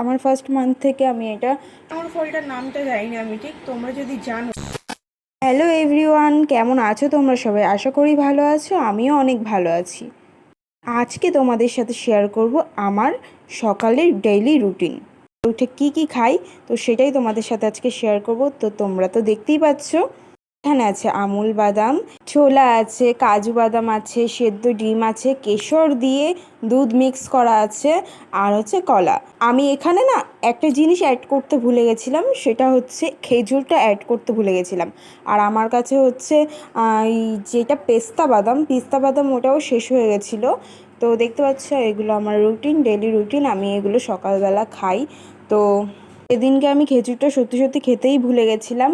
আমার first month থেকে আমি এটা আমার ফলটার নামটা জানি না আমি ঠিক? তোমরা যদি জানো। হ্যালো এভরিওয়ান কেমন আছো তোমরা সবাই? আশা করি ভালো আছো আমিও অনেক ভালো আছি। আজকে তোমাদের সাথে শেয়ার করব আমার সকালের ডেইলি রুটিন উঠে কি কি খাই তো সেটাই তোমাদের সাথে আজকে শেয়ার করব। তো তোমরা তো দেখতেই পাচ্ছ এখানে আছে আমুল বাদাম, ছোলা আছে, কাজু বাদাম আছে, সেদ্ধ ডিম আছে, কেশর দিয়ে দুধ মিক্স করা আছে, আর হচ্ছে কলা। আমি এখানে না একটা জিনিস অ্যাড করতে ভুলে গেছিলাম, সেটা হচ্ছে খেজুরটা অ্যাড করতে ভুলে গেছিলাম। আর আমার কাছে হচ্ছে যেটা পেস্তা বাদাম, পিস্তা বাদাম ওটাও শেষ হয়ে গেছিল। তো দেখতে পাচ্ছ, এগুলো আমার রুটিন ডেলি রুটিন আমি এগুলো সকালবেলা খাই। তো সেদিনকে আমি খেজুরটা সত্যি সত্যি খেতেই ভুলে গেছিলাম।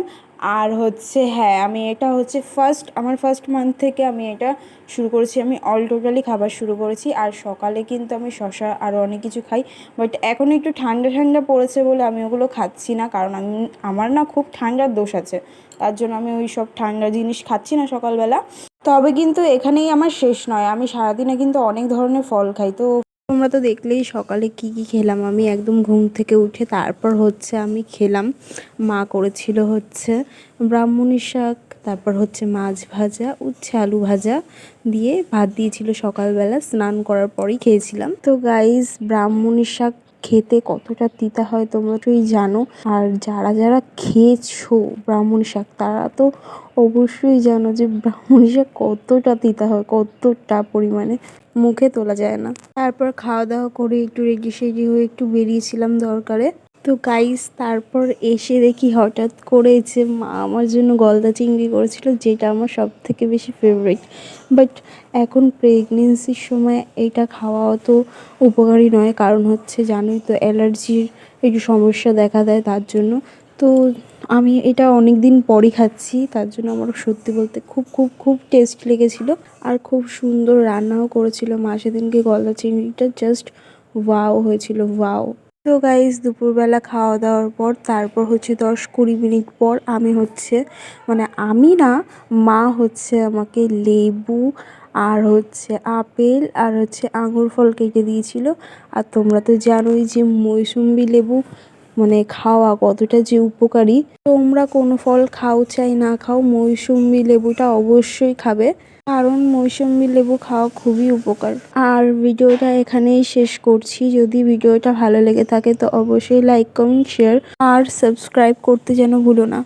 আর হচ্ছে হ্যাঁ আমি এটা হচ্ছে ফার্স্ট আমার ফার্স্ট মান্থ থেকে আমি এটা শুরু করেছি। আমি অল টোটালি খাবার শুরু করেছি। আর সকালে কিন্তু আমি শশা আরও অনেক কিছু খাই। বাট এখন একটু ঠান্ডা ঠান্ডা পড়েছে বলে আমি ওগুলো খাচ্ছি না। কারণ আমি, আমার না খুব ঠান্ডার দোষ আছে। তার জন্য আমি ওই সব ঠান্ডা জিনিস খাচ্ছি না সকালবেলা। তবে কিন্তু এখানেই আমার শেষ নয়। আমি সারাদিনে কিন্তু অনেক ধরনের ফল খাই। তো তোমরা তো দেখলেই সকালে কি কি খেলাম। আমি একদম ঘুম থেকে উঠে তারপর হচ্ছে আমি খেলাম। মা করেছিল হচ্ছে ব্রাহ্মণী শাক, তারপর হচ্ছে মাছ ভাজা, উচ্ছে আলু ভাজা দিয়ে ভাত দিয়েছিল সকালবেলা। স্নান করার পরই খেয়েছিলাম। তো গাইস ব্রাহ্মণী শাক খেতে কতটা তিতা হয় তোমরা তো জানো। আর যারা যারা খেয়েছো ব্রাহ্মণী শাক, তারা তো অবশ্যই জানো যে ব্রাহ্মণী শাক কতটা তিতা হয়, কতটা পরিমাণে মুখে তোলা যায় না। তারপর খাওয়া দাওয়া করে একটু রেডি সেডি হয়ে একটু বেরিয়েছিলাম দরকারে। তো গাইস তারপর এসে দেখি হঠাৎ করে যে মা আমার জন্য গলদা চিংড়ি করেছিল, যেটা আমার সব থেকে বেশি ফেভারিট বাট এখন প্রেগনেন্সির সময় এটা খাওয়া অত উপকারী নয়, কারণ হচ্ছে জানোই তো অ্যালার্জির একটু সমস্যা দেখা দেয় তার জন্য। তো আমি এটা অনেক দিন পরই খাচ্ছি, তার জন্য আমার সত্যি বলতে খুব খুব খুব টেস্ট লেগেছিল। আর খুব সুন্দর রান্নাও করেছিল মা, সেদিনকে গলদা চিংড়িটা জাস্ট ওয়াও হয়েছিল ওয়াও তো গাইজ দুপুরবেলা খাওয়া দাওয়ার পর, তারপর হচ্ছে দশ কুড়ি মিনিট পর আমি হচ্ছে মানে আমি না, মা হচ্ছে আমাকে লেবু আর হচ্ছে আপেল আর হচ্ছে আঙুর ফল কেটে দিয়েছিল। আর তোমরা তো জানোই যে মৌসুম্বি লেবু মানে খাওয়া কতটা যে উপকারী। তোমরা কোনো ফল খাও চাই না খাও, মৌসুম্বি লেবুটা অবশ্যই খাবে, কারণ মৌসুম্বি লেবু খাওয়া খুবই উপকার। আর ভিডিওটা এখানেই শেষ করছি। যদি ভিডিওটা ভালো লেগে থাকে তো অবশ্যই লাইক কমেন্ট শেয়ার আর সাবস্ক্রাইব করতে যেন ভুলো না।